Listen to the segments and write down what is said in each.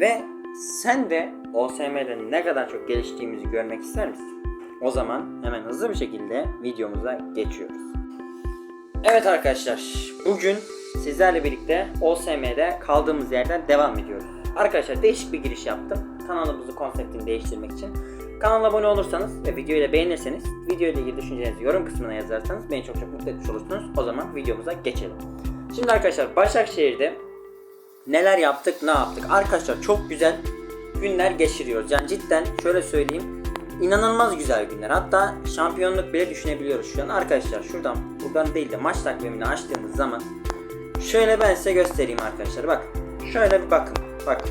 ve sen de OSM'de ne kadar çok geliştiğimizi görmek ister misin? O zaman hemen hızlı bir şekilde videomuza geçiyoruz. Evet arkadaşlar, bugün sizlerle birlikte OSM'de kaldığımız yerden devam ediyoruz. Arkadaşlar değişik bir giriş yaptım. Kanalımızı konseptini değiştirmek için. Kanala abone olursanız ve videoyu da beğenirseniz, video ile ilgili düşüncelerinizi yorum kısmına yazarsanız beni çok çok mutlu etmiş olursunuz. O zaman videomuza geçelim. Şimdi arkadaşlar Başakşehir'de neler yaptık, ne yaptık? Arkadaşlar çok güzel günler geçiriyoruz. Yani cidden şöyle söyleyeyim. inanılmaz güzel günler. Hatta şampiyonluk bile düşünebiliyoruz şu an. Arkadaşlar şuradan buradan değil de maç takvimini açtığımız zaman şöyle ben size göstereyim arkadaşlar. Bak şöyle bir bakın. Bak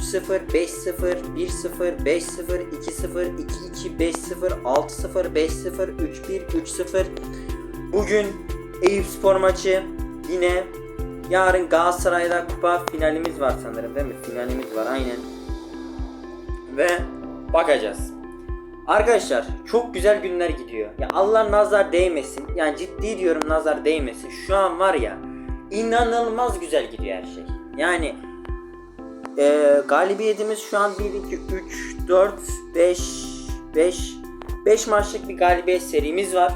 3-0, 5-0, 1-0, 5-0, 2-0, 2-2, 5-0, 6-0, 5-0, 3-1, 3-0. Bugün Eyüp Spor maçı yine yarın Galatasaray'da kupa finalimiz var sanırım değil mi? Finalimiz var aynen. Ve bakacağız. Arkadaşlar çok güzel günler gidiyor. Ya Allah nazar değmesin. Yani ciddi diyorum nazar değmesin. Şu an var ya inanılmaz güzel gidiyor her şey. Yani e, galibiyetimiz şu an 1, 2, 3, 4, 5, 5, 5 maçlık bir galibiyet serimiz var.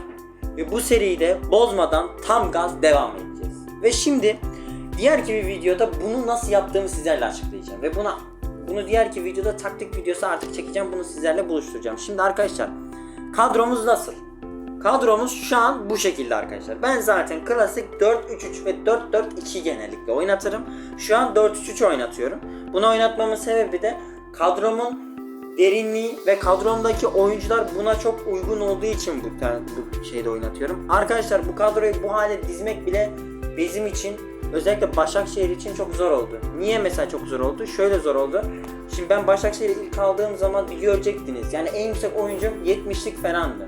Ve bu seriyi de bozmadan tam gaz devam edeceğiz. Ve şimdi diğer bir videoda bunu nasıl yaptığımı sizlerle açıklayacağım. Ve buna bunu diğer ki videoda taktik videosu artık çekeceğim. Bunu sizlerle buluşturacağım. Şimdi arkadaşlar kadromuz nasıl? Kadromuz şu an bu şekilde arkadaşlar. Ben zaten klasik 4-3-3 ve 4-4-2 genellikle oynatırım. Şu an 4-3-3 oynatıyorum. Bunu oynatmamın sebebi de kadromun derinliği ve kadromdaki oyuncular buna çok uygun olduğu için bu, bu şeyde oynatıyorum. Arkadaşlar bu kadroyu bu hale dizmek bile bizim için özellikle Başakşehir için çok zor oldu. Niye mesela çok zor oldu? Şöyle zor oldu. Şimdi ben Başakşehir'e ilk aldığım zaman bir görecektiniz. Yani en yüksek oyuncum 70'lik falandı.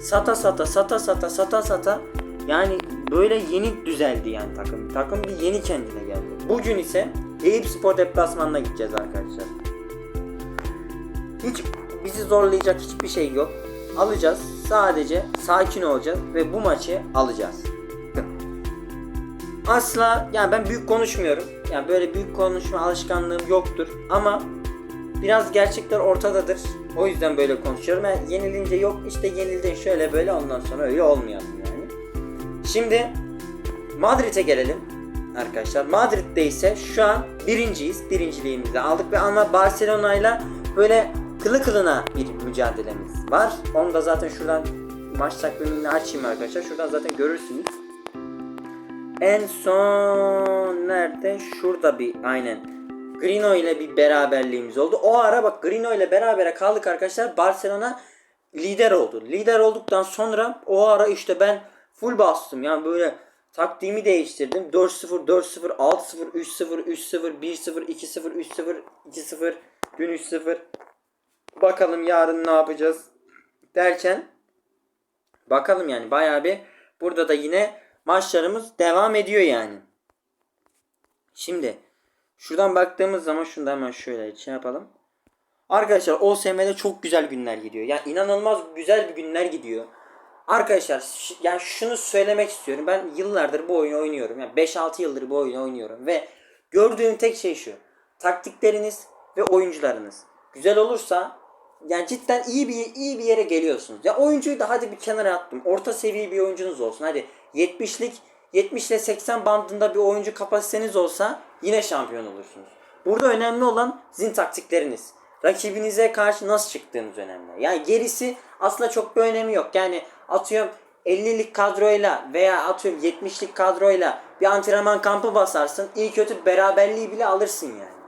Sata sata sata sata sata sata yani böyle yeni düzeldi yani takım. Takım bir yeni kendine geldi. Bugün ise Eyüp Spor deplasmanına gideceğiz arkadaşlar. Hiç bizi zorlayacak hiçbir şey yok. Alacağız. Sadece sakin olacağız ve bu maçı alacağız. Asla yani ben büyük konuşmuyorum. Yani böyle büyük konuşma alışkanlığım yoktur ama biraz gerçekler ortadadır. O yüzden böyle konuşuyorum. Yani yenilince yok işte yenildin şöyle böyle ondan sonra öyle olmayalım yani. Şimdi Madrid'e gelelim arkadaşlar. Madrid'de ise şu an birinciyiz. Birinciliğimizi aldık ve ama Barcelona ile böyle kılı kılına bir mücadelemiz var. Onu da zaten şuradan maç takvimini açayım arkadaşlar. Şuradan zaten görürsünüz. En son nerede? Şurada bir aynen. Grino ile bir beraberliğimiz oldu. O ara bak Grino ile berabere kaldık arkadaşlar. Barcelona lider oldu. Lider olduktan sonra o ara işte ben full bastım. Yani böyle taktiğimi değiştirdim. 4-0, 4-0, 6-0, 3-0, 3-0, 1-0, 2-0, 3-0, 2-0, dün 3-0. Bakalım yarın ne yapacağız derken bakalım yani bayağı bir burada da yine maçlarımız devam ediyor yani. Şimdi şuradan baktığımız zaman şunu hemen şöyle şey yapalım. Arkadaşlar OSM'de çok güzel günler gidiyor. Yani inanılmaz güzel bir günler gidiyor. Arkadaşlar yani şunu söylemek istiyorum. Ben yıllardır bu oyunu oynuyorum. Yani 5-6 yıldır bu oyunu oynuyorum ve gördüğüm tek şey şu. Taktikleriniz ve oyuncularınız güzel olursa yani cidden iyi bir iyi bir yere geliyorsunuz. Ya oyuncuyu da hadi bir kenara attım. Orta seviye bir oyuncunuz olsun. Hadi 70'lik 70 ile 80 bandında bir oyuncu kapasiteniz olsa yine şampiyon olursunuz. Burada önemli olan sizin taktikleriniz. Rakibinize karşı nasıl çıktığınız önemli. Yani gerisi aslında çok bir önemi yok. Yani atıyorum 50'lik kadroyla veya atıyorum 70'lik kadroyla bir antrenman kampı basarsın. iyi kötü beraberliği bile alırsın yani.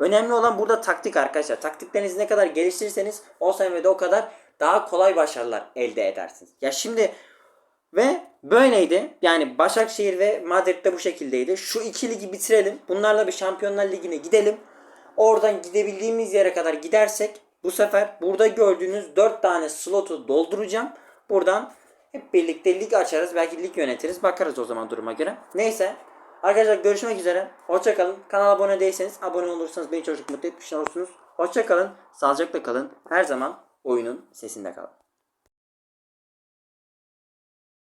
Önemli olan burada taktik arkadaşlar. Taktiklerinizi ne kadar geliştirirseniz o seviyede o kadar daha kolay başarılar elde edersiniz. Ya şimdi ve böyleydi. Yani Başakşehir ve Madrid'de bu şekildeydi. Şu iki ligi bitirelim. Bunlarla bir Şampiyonlar Ligi'ne gidelim. Oradan gidebildiğimiz yere kadar gidersek bu sefer burada gördüğünüz 4 tane slotu dolduracağım. Buradan hep birlikte lig açarız. Belki lig yönetiriz. Bakarız o zaman duruma göre. Neyse. Arkadaşlar görüşmek üzere. Hoşçakalın. Kanala abone değilseniz abone olursanız beni çok mutlu etmiş olursunuz. Hoşçakalın. Sağlıcakla kalın. Her zaman oyunun sesinde kalın.